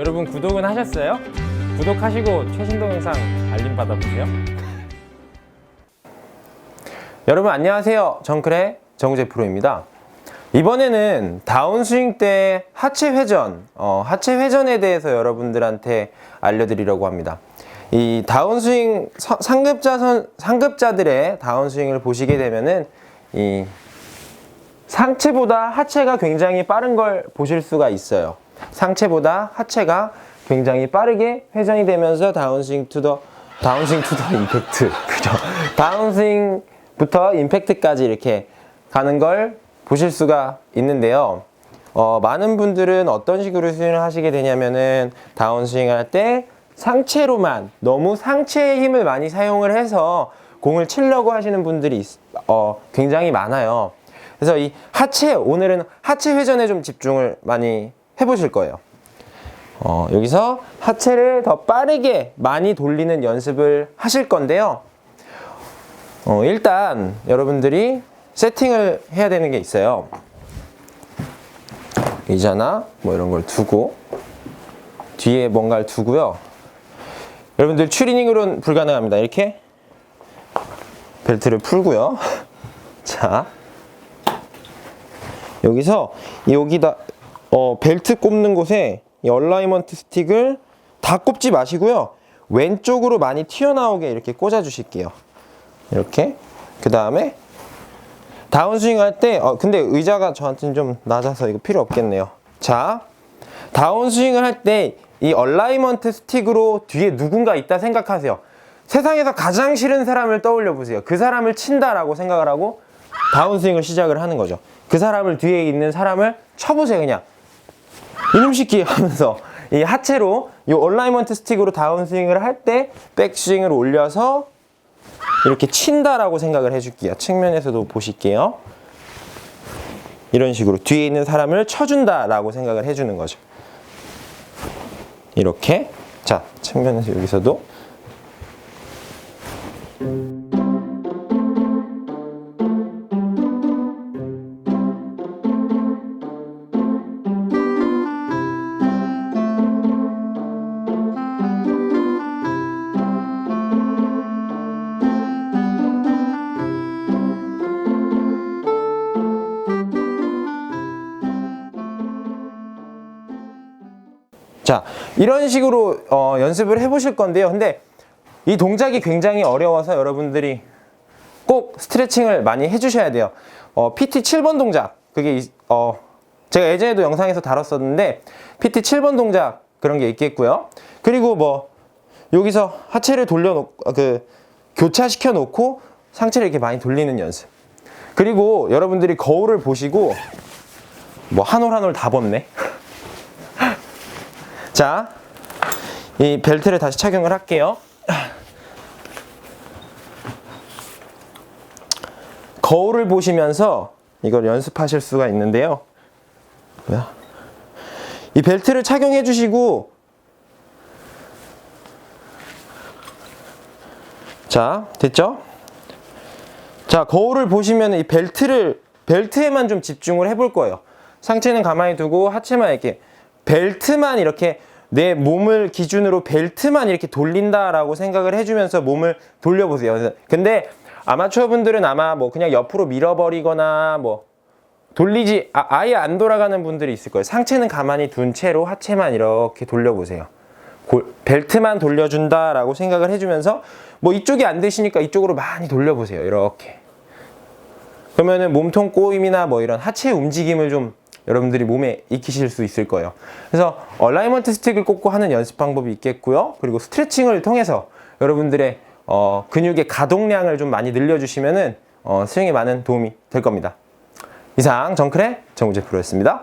여러분 구독은 하셨어요? 구독하시고 최신 동영상 알림 받아보세요. 여러분 안녕하세요. 정클의 정우재 프로입니다. 이번에는 다운스윙 때 하체 회전, 어, 하체 회전에 대해서 여러분들한테 알려드리려고 합니다. 이 다운스윙 서- 상급자 선, 상급자들의 다운스윙을 보시게 되면은 이 상체보다 하체가 굉장히 빠른 걸 보실 수가 있어요. 상체보다 하체가 굉장히 빠르게 회전이 되면서 다운스윙 투더 다운스윙 투더 임팩트 그죠? 다운스윙부터 임팩트까지 이렇게 가는 걸 보실 수가 있는데요. 어, 많은 분들은 어떤 식으로 스윙을 하시게 되냐면은 다운스윙 할 때 상체로만 너무 상체의 힘을 많이 사용을 해서 공을 치려고 하시는 분들이 있- 어, 굉장히 많아요. 그래서 이 하체 오늘은 하체 회전에 좀 집중을 많이 해보실 거예요. 어, 여기서 하체를 더 빠르게 많이 돌리는 연습을 하실 건데요. 어, 일단 여러분들이 세팅을 해야 되는 게 있어요. 의자나 뭐 이런 걸 두고 뒤에 뭔가를 두고요. 여러분들 추리닝으로는 불가능합니다. 이렇게 벨트를 풀고요. 자, 여기서 여기다 어, 벨트 꼽는 곳에 이 얼라이먼트 스틱을 다 꼽지 마시고요. 왼쪽으로 많이 튀어나오게 이렇게 꽂아 주실게요. 이렇게. 그 다음에 다운스윙 할 때, 어, 근데 의자가 저한테는 좀 낮아서 이거 필요 없겠네요. 자, 다운스윙을 할 때 이 얼라이먼트 스틱으로 뒤에 누군가 있다 생각하세요. 세상에서 가장 싫은 사람을 떠올려 보세요. 그 사람을 친다라고 생각을 하고 다운스윙을 시작을 하는 거죠. 그 사람을 뒤에 있는 사람을 쳐보세요, 그냥. 이놈 시키 하면서 이 하체로 이 얼라이먼트 스틱으로 다운스윙을 할 때 백스윙을 올려서 이렇게 친다라고 생각을 해줄게요. 측면에서도 보실게요. 이런 식으로 뒤에 있는 사람을 쳐준다라고 생각을 해주는 거죠. 이렇게 자 측면에서 여기서도 자 이런 식으로 어, 연습을 해보실 건데요. 근데 이 동작이 굉장히 어려워서 여러분들이 꼭 스트레칭을 많이 해주셔야 돼요. 어, PT 7번 동작 그게 이- 어, 제가 예전에도 영상에서 다뤘었는데 PT 7번 동작 그런 게 있겠고요. 그리고 뭐 여기서 하체를 돌려놓고 그 교차시켜 놓고 상체를 이렇게 많이 돌리는 연습. 그리고 여러분들이 거울을 보시고 뭐 한 올 한 올 다 벗네. 자, 이 벨트를 다시 착용을 할게요. 거울을 보시면서 이걸 연습하실 수가 있는데요. 뭐야? 이 벨트를 착용해 주시고 자, 됐죠? 자, 거울을 보시면 이 벨트를 벨트에만 좀 집중을 해볼 거예요. 상체는 가만히 두고 하체만 이렇게 벨트만 이렇게 내 몸을 기준으로 벨트만 이렇게 돌린다라고 생각을 해주면서 몸을 돌려보세요. 근데 아마추어 분들은 아마 뭐 그냥 옆으로 밀어버리거나 뭐 돌리지 아, 예안 돌아가는 분들이 있을 거예요. 상체는 가만히 둔 채로 하체만 이렇게 돌려보세요. 골- 벨트만 돌려준다라고 생각을 해주면서 뭐 이쪽이 안 되시니까 이쪽으로 많이 돌려보세요. 이렇게. 그러면은 몸통 꼬임이나 뭐 이런 하체 움직임을 좀 여러분들이 몸에 익히실 수 있을 거예요. 그래서 얼라이먼트 스틱을 꽂고 하는 연습 방법이 있겠고요. 그리고 스트레칭을 통해서 여러분들의 어, 근육의 가동량을 좀 많이 늘려주시면은 어, 스윙에 많은 도움이 될 겁니다. 이상 정클의 정우재 프로였습니다.